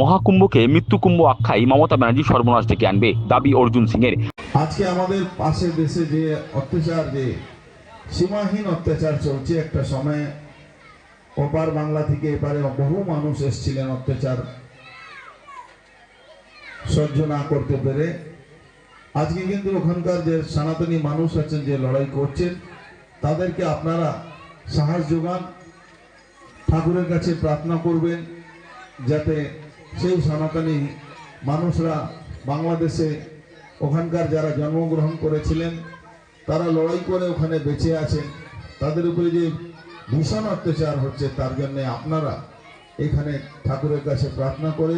মহাকুম্ভকে মৃত্যুকুম্ভ আখ্যায় মমতা ব্যানার্জি সর্বনাশ ডেকে আনবে দাবি অর্জুন সিং এর আজকে আমাদের পাশের দেশে যে অত্যাচার, যে সীমাহীন অত্যাচার চলছে একটা সময়, ওপার বাংলা থেকে এপারে বহু মানুষ এসেছিলেন অত্যাচার সহ্য না করতে পেরে। আজকে কিন্তু ওখানকার যে সনাতনী মানুষ আছেন, যে লড়াই করছেন, তাদেরকে আপনারা সাহস যোগান, ঠাকুরের কাছে প্রার্থনা করবেন, যাতে সেই সনাতনী মানুষরা বাংলাদেশে ওখানকার যারা জন্মগ্রহণ করেছিলেন, তারা লড়াই করে ওখানে বেঁচে আছেন। তাদের উপরে যে ভীষণ অত্যাচার হচ্ছে, তার জন্য আপনারা এখানে ঠাকুরের কাছে প্রার্থনা করে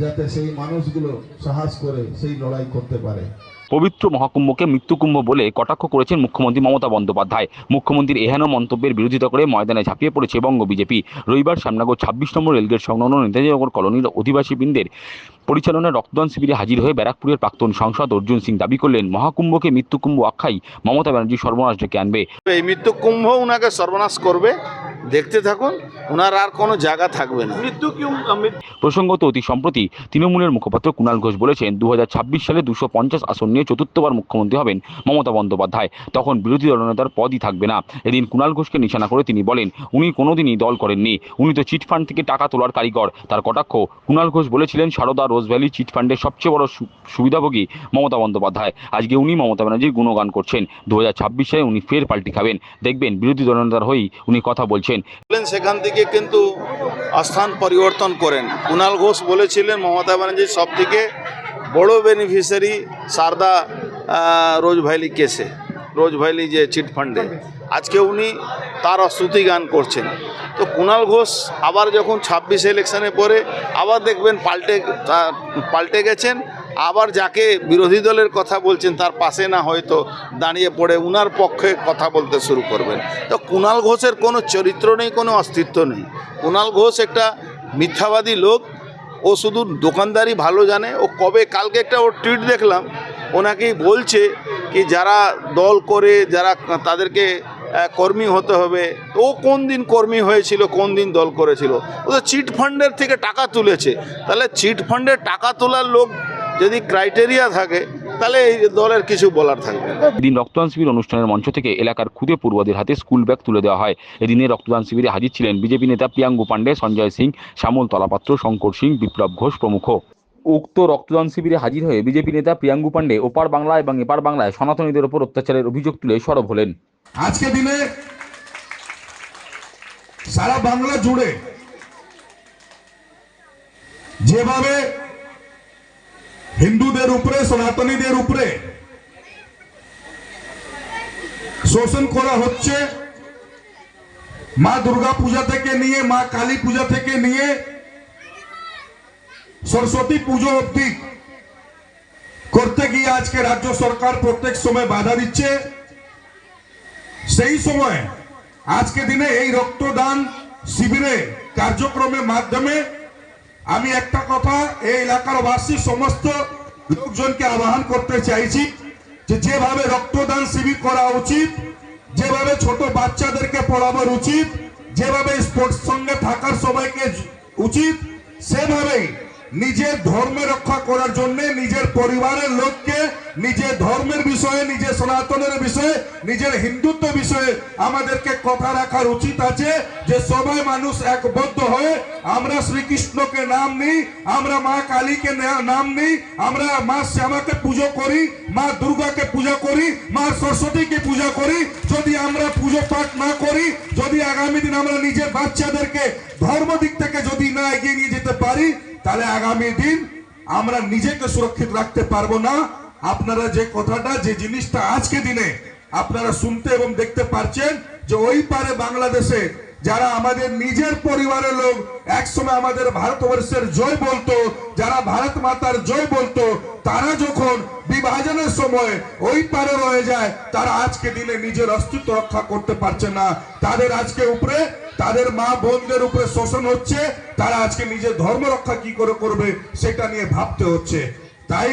যাতে সেই মানুষগুলো সাহস করে সেই লড়াই করতে পারে। পবিত্র মহাকুম্ভকে মৃত্যুকুম্ভ বলে কটাক্ষ করেছেন মুখ্যমন্ত্রী মমতা বন্দ্যোপাধ্যায়। মুখ্যমন্ত্রীর এহেন মন্তব্যের বিরোধিতা করে ময়দানে ঝাঁপিয়ে পড়েছে বঙ্গ বিজেপি। রবিবার শ্যামনগর ছাব্বিশ নম্বর রেলগেট সংলগ্ন নেতাজিনগর কলোনির অধিবাসীবৃন্দের পরিচালনায় রক্তদান শিবিরে হাজির হয়ে ব্যারাকপুরের প্রাক্তন সাংসদ অর্জুন সিং দাবি করলেন, মহাকুম্ভকে মৃত্যুকুম্ভ আখ্যাই মমতা ব্যানার্জি সর্বনাশ ডেকে আনবে। এই মৃত্যুকুম্ভ ওনাকে সর্বনাশ করবে। দেখতে থাকুন উনার আর কোনো জায়গা থাকবে না। প্রসঙ্গত অতি সম্প্রতি তৃণমূলের মুখপাত্র কুণাল ঘোষ বলেছেন দু হাজার ছাব্বিশ সালে দুশো পঞ্চাশ আসন নিয়ে চতুর্থবার মুখ্যমন্ত্রী হবেন মমতা বন্দ্যোপাধ্যায়। তখন বিরোধী দলনেতার পদই থাকবে না। এদিন কুণাল ঘোষকে নিশানা করে তিনি বলেন উনি কোনোদিনই দল করেননি। উনি তো চিটফান্ড থেকে টাকা তোলার কারিগর। তার কটাক্ষ কুণাল ঘোষ বলেছিলেন সারদা রোজ ভ্যালি চিটফান্ডের সবচেয়ে বড় সু- সুবিধাভোগী মমতা বন্দ্যোপাধ্যায়। আজকে উনি মমতা ব্যানার্জির গুণগান করছেন। দু হাজার ছাব্বিশ সালে উনি ফের পাল্টি খাবেন। দেখবেন বিরোধী দলনেতার হয়েই উনি কথা বলছেন। বলেন সেখান থেকে কিন্তু স্থান পরিবর্তন করেন। কুণাল ঘোষ বলেছিলেন মমতা ব্যানার্জির সব থেকে বড় বেনিফিশিয়ারি সারদা আহ, রোজ ভ্যালি কেসে রোজ ভ্যালি যে চিট ফান্ডে। আজকে উনি তার স্তুতি গান করছেন। তো কুণাল ঘোষ আবার যখন ছাব্বিশে ইলেকশনে পরে আবার দেখবেন পাল্টে পাল্টে গেছেন। আবার যাকে বিরোধী দলের কথা বলছেন, তার পাশে না হয়তো দাঁড়িয়ে পড়ে উনার পক্ষে কথা বলতে শুরু করবেন। তো কুণাল ঘোষের কোনো চরিত্র নেই, কোনো অস্তিত্ব নেই। কুণাল ঘোষ একটা মিথ্যাবাদী লোক, ও শুধু দোকানদারি ভালো জানে। ও কবে, কালকে একটা ওর টুইট দেখলাম, ওনাকেই বলছে কি যারা দল করে, যারা তাদেরকে কর্মী হতে হবে। ও কোন দিন কর্মী হয়েছিল, কোন দিন দল করেছিল? ও তো চিট ফান্ডের থেকে টাকা তুলেছে। তাহলে চিট ফান্ডের টাকা তোলার লোক যদি ক্রাইটেরিয়া থাকে তাহলে এই দলের কিছু বলার থাকবে। এদিন রক্তদান শিবির অনুষ্ঠানের মঞ্চ থেকে এলাকার ক্ষুদে পড়ুয়াদের হাতে স্কুল ব্যাগ তুলে দেওয়া হয়। এদিনে রক্তদান শিবিরে হাজির ছিলেন বিজেপি নেতা প্রিয়াঙ্গু পাণ্ডে সঞ্জয় সিং শ্যামল তলাপাত্র শঙ্কর সিং বিপ্লব ঘোষ প্রমুখ। উক্ত রক্তদান শিবিরে হাজির হয়ে বিজেপি নেতা প্রিয়াঙ্গু পাণ্ডে ওপার বাংলা এবং এপার বাংলায় সনাতনীদের ওপর অত্যাচারের অভিযোগ তুলে সরব হলেন। আজকে দিনে সারা বাংলা জুড়ে যেভাবে হিন্দুদের উপরে সনাতনীদের উপরে শোষণ করা হচ্ছে মা দুর্গা পূজা থেকে নিয়ে মা কালী পূজা থেকে নিয়ে সরস্বতী পুজো অব্দি করতে গিয়ে আজকে রাজ্য সরকার প্রত্যেক সময় বাধা দিচ্ছে সেই সময় আজকে দিনে এই রক্তদান শিবিরে কার্যক্রমের মাধ্যমে আমি একটা কথা, এই এলাকার বাসী সমস্ত লোকজনকে আহ্বান করতে চাইছি যে যেভাবে রক্তদান শিবির করা উচিত, যেভাবে ছোট বাচ্চাদেরকে পড়াবার উচিত, যেভাবে স্পোর্টস সঙ্গে থাকার সবাইকে উচিত, সেভাবেই নিজের ধর্ম রক্ষা করার জন্য নিজের পরিবারের লোককে, নিজের ধর্মের বিষয়ে, নিজের সনাতনের বিষয়ে, নিজের হিন্দুত্ব বিষয়ে আমাদেরকে কথা রাখার উচিত আছে যে সবাই মানুষ একবদ্ধ হয়ে আমরা শ্রীকৃষ্ণকে নাম নিই, আমরা মা কালীকে নাম নিই, আমরা মা শ্যামাকে পুজো করি, মা দুর্গাকে পূজা করি, মা সরস্বতীকে পূজা করি। যদি আমরা পুজো পাঠ না করি, যদি আগামী দিন আমরা নিজের বাচ্চাদেরকে ধর্ম দিক থেকে যদি না এগিয়ে নিয়ে যেতে পারি তাহলে আগামী দিন আমরা নিজেকে সুরক্ষিত রাখতে পারব না। আপনারা যে কথাটা, যে জিনিসটা আজকে দিনে আপনারা শুনতে এবং দেখতে পারছেন, যে ওই পারে বাংলাদেশে যারা আমাদের নিজের পরিবারের লোক, একসময় আমাদের ভারতবর্ষের জয় বলতো, যারা ভারত মাতার জয় বলতো, তারা যখন বিভাজনের সময় ওই পারে রয়ে যায়, তারা আজকে দিনে নিজের অস্তিত্ব রক্ষা করতে পারছে না। তাদের আজকে উপরে, তাদের মা বোনদের উপরে শোষণ হচ্ছে, তারা আজকে নিজের ধর্ম রক্ষা কি করে করবে, সেটা নিয়ে ভাবতে হচ্ছে। তাই